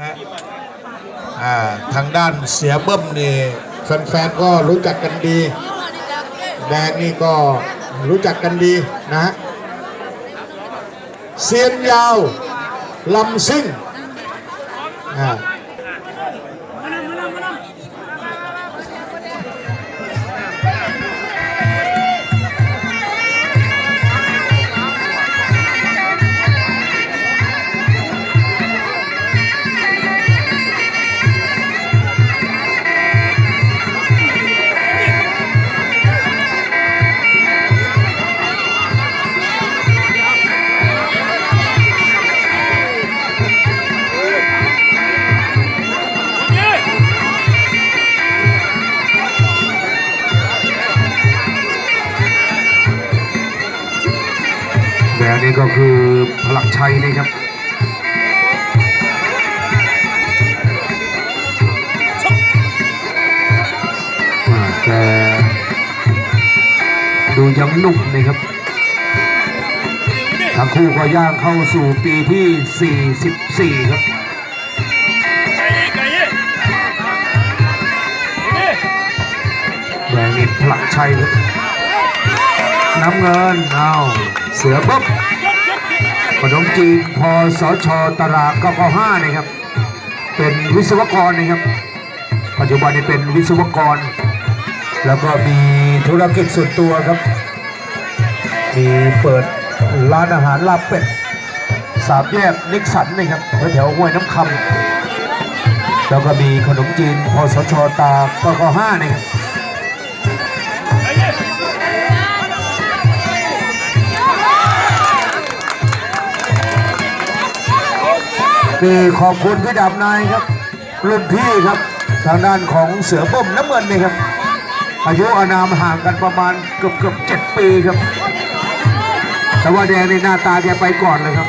นะทางด้านเสียเบิ้มนี่แฟนๆก็รู้จักกันดี แดงนี่ก็รู้จักกันดีนะฮะเซียนยาวลำซิ่งอ่า นี่ก็คือพลังชัยนะครับอ่ดูยังหนุ่มนะครับทั้งคู่ก็ย่างเข้าสู่ปีที่ 44 ครับแดงนี่พลังชัยครับน้ำเงิน เอาเสือบ๊บ ขนมจีนพอสชตรากกห้านะครับ เป็นวิศวกรนะครับ ปัจจุบันนี้เป็นวิศวกร แล้วก็มีธุรกิจส่วนตัวครับ มีเปิดร้านอาหารลาบเป็ดสามแยกนิกสันนะครับแถวห้วยน้ำคำแล้วก็มีขนมจีนพอสชตากกห้านะครับ นี่ขอบคุณพี่ดาบนายครับ รุ่นพี่ครับ ทางด้านของเสือบ่มน้ำเงินนี่ครับ อายุอานามห่างกันประมาณเกือบเกือบเจ็ดปีครับ แต่ว่าแดงในหน้าตาแกไปก่อนเลยครับ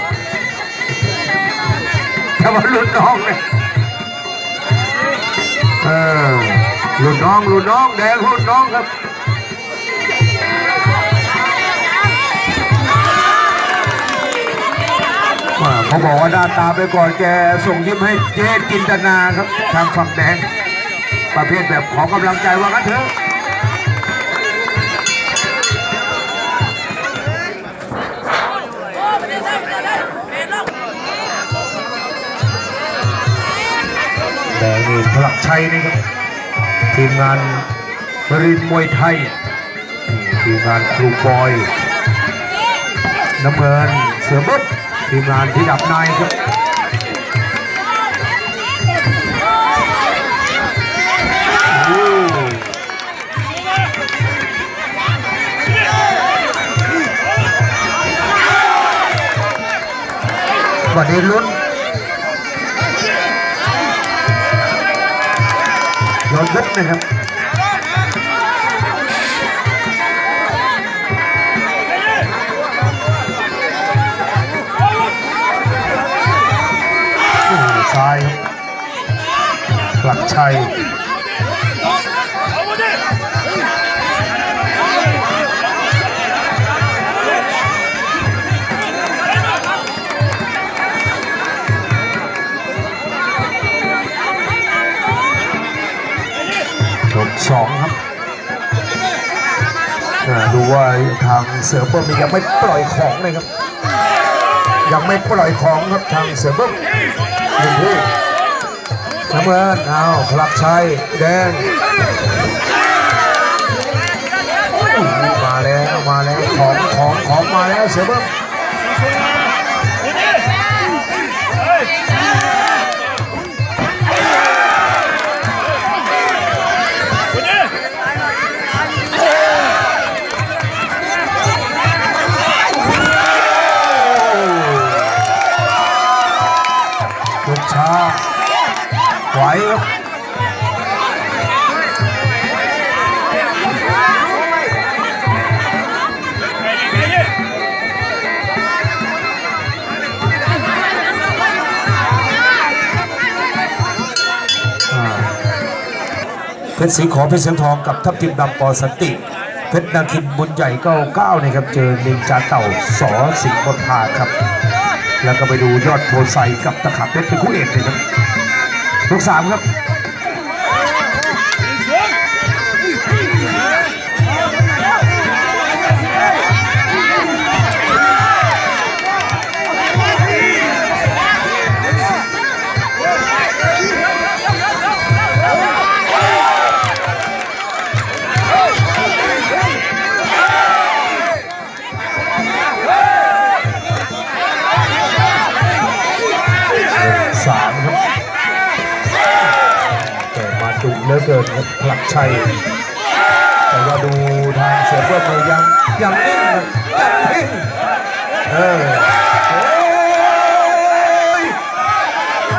แต่ว่ารุ่นน้องเนี่ยเออรุ่นน้องรุ่นน้องแดงรุ่นน้องครับ เขาบอกว่าหน้าตาไปก่อนแกส่งยิ้มให้เจ๊จินตนาครับทางฝั่งแดงประเภทแบบขอกำลังใจว่างั้นเถอะแดงนี่พลังชัยนะครับทีมงานบริมวยไทยทีมงานครูบอยน้ำเงินเสือบุ๊บ ทีมงานที่ดับนายครับวันนี้ลุ้นย้อนยุบนะครับ ซ้ายหลักชัยจบสองครับดูว่าทางเสือเบิ้มยังไม่ปล่อยของเลยครับ ยังไม่ปล่อยของครับทางเสือเบิ้ม น้ำเงินเอาพลักชัยแดง มาแล้ว มาแล้ว ของของของมาแล้วเสือเบิ้ม ชรสีขอเพชรเสียงทองกับทัพทิมดำปอสันติ เพชรนาคินบุญใหญ่เก้าเก้านะครับ เจอนินจาเต่าสอสิงห์บพาครับ แล้วก็ไปดูยอดโทไซกับตะขาบเพชรเป็นคู่เอกเลยครับลูกสามครับ ลือเกินครับผลักชัย แต่ว่าดูทางเสือเพื่อนยังยังนิ่งยังนิ่งเออ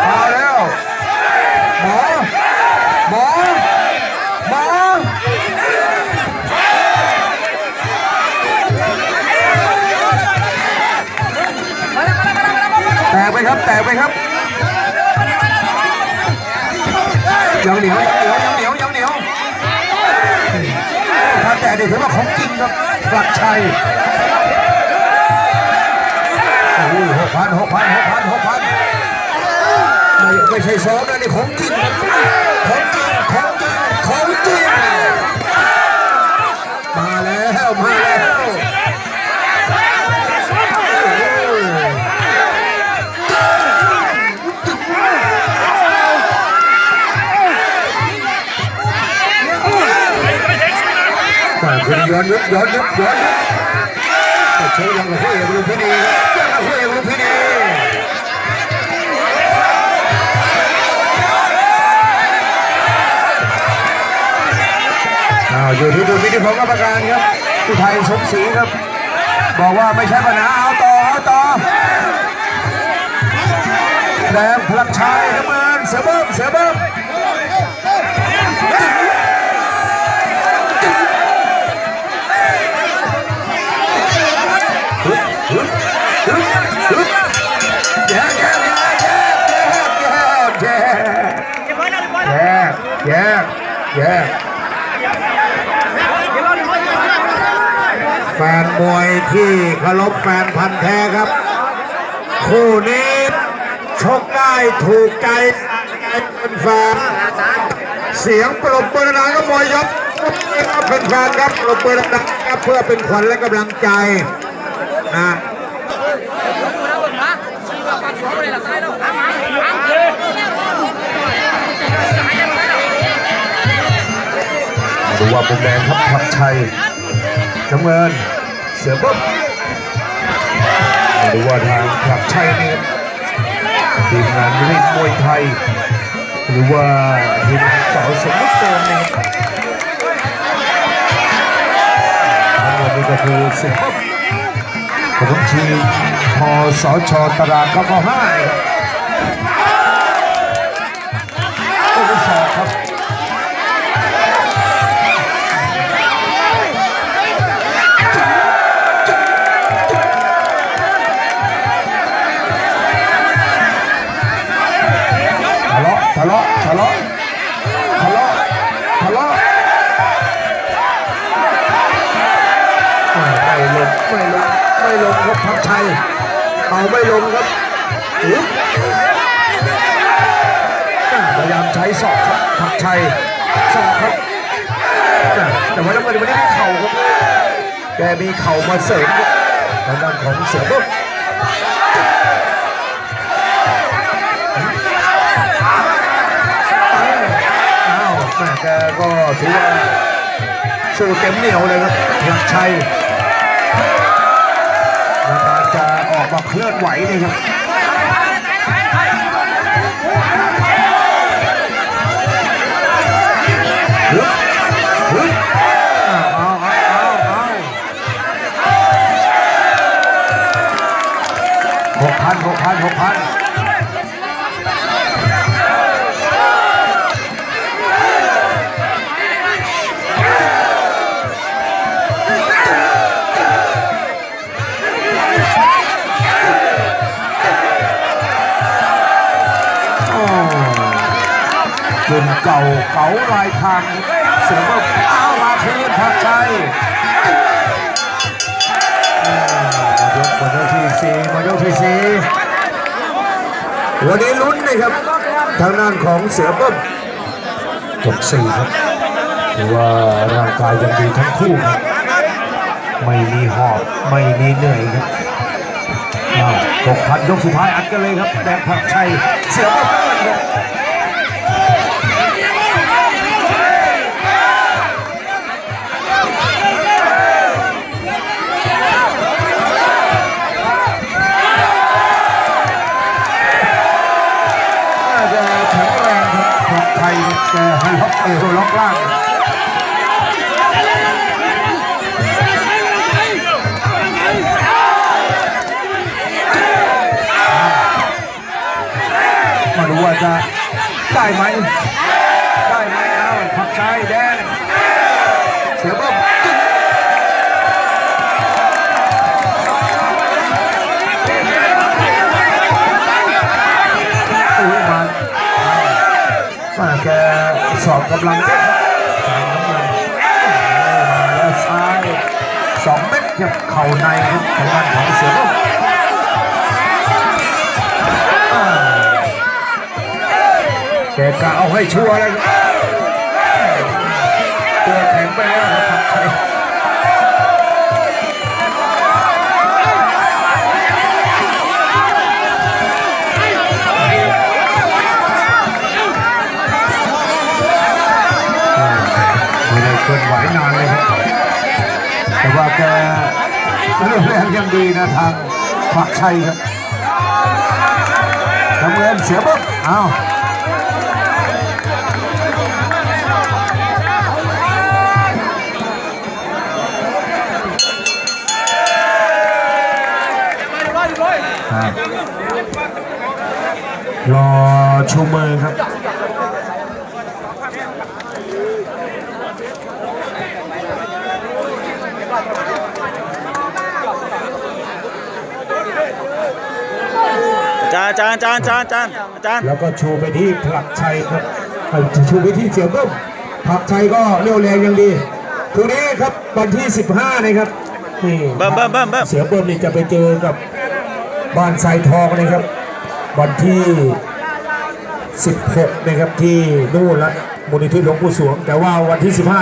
มาแล้วหมอหมอหมอแตกไปครับแตกไปครับ ยังเหนียวยังเหนียว แต่เดี๋ยวถือว่าของจริงครับหลักชัยโอ้ยหกพันหกพันหกพันหกพันไม่ใช่ซ้อมนะนี่ของจริงครับของจริง ย้อนยุบย้อนยุบย้อนยุบแต่โชว์ยังกับผู้เอกลุมพินียังกับผู้เอกลุมพินีอ้าวอยู่ที่ดุลพินิจของกรรมการครับอุทัยสมศรีครับ บอกว่าไม่ใช่ปัญหาเอาต่อเอาต่อแดงพลังชัยน้ำเงินเสือเบิ้มเสือเบิ้ม มวยที่เคารพแฟนพันธ์แท้ครับ คู่นี้ชกได้ถูกใจเป็นแฟนเสียงปรบมือดังก็มวยยกครับเป็นแฟนครับปรบมือดังครับเพื่อเป็นขวัญและกำลังใจนะดูว่ามุมแดงครับผัดชัยน้ำเงิน สือปุ๊บดูว่าทางผัดชัยนี่ทีมงานรีดมวยไทย หรือว่าทีมงานสาวสมมุติเติมนี่ครับทั้งหมดนี้ก็คือสือปุ๊บของทีมพสชตาราง995นะครั ไม่ลงครับพักชัยเอาไม่ลงครับพยายามใช้ศอกครับพักชัยศอกครับแต่ว่าน้ำเงินวันนี้มีเข่าครับแกมีเข่ามาเสริมครับทางด้านของเสือปุ๊บอ้าวแม่แกก็ถือว่าสู้เต็มเหนียวเลยครับหลักชัย อกว่าเคลื่อนไหวเลยครับหกพันหกพันหกพัน เก่าเก๋าลายทางเสือก็อ้าวมาคืนผักชัยเอ่อมายกมายกที่สี่มายกที่สี่วันนี้ลุ้นนะครับ ทางด้านของเสือเบิ้มจบสี่ครับถือว่าร่างกายยังดีทั้งคู่ครับไม่มีหอบไม่มีเหนื่อยครับอ้าวหกพันยกสุดท้ายอัดกันเลยครับ แดงผักชัยเสือเบิ้ม ให้ล็อกเอวล็อกล่างมาดูว่าจะได้ไหมได้ไหมเอาผักชัยแด มาแกสอบกำลังเต้นมาแล้วซ้ายสองเม็ดครับเข่าในครับทางด้านของเสือบ้มแกกะเอาให้ชัวร์เลย เรื่องแรงยังดีนะทางผักชัยครับน้ำเงินเสียบุ๊บอ้าวครับรอชูมือครับ จารย์อาจารย์อาจารย์อาจารย์อาจารย์อาจารย์แล้วก็ชูไปที่ผลักชัยครับเอ่อชูไปที่เสียเบิ้มผลักชัยก็เรียวแรงยังดีทีนี้ครับวันที่ 15นะครับนี่เบิ้มเบิ้มเบิ้มเบิ้มเสียเบิ้มนี่จะไปเจอกับบ้านทรายทองนะครับ วันที่ 16นะครับที่นู่นละมูลนิธิหลวงปู่สวง แต่ว่าวันที่ 15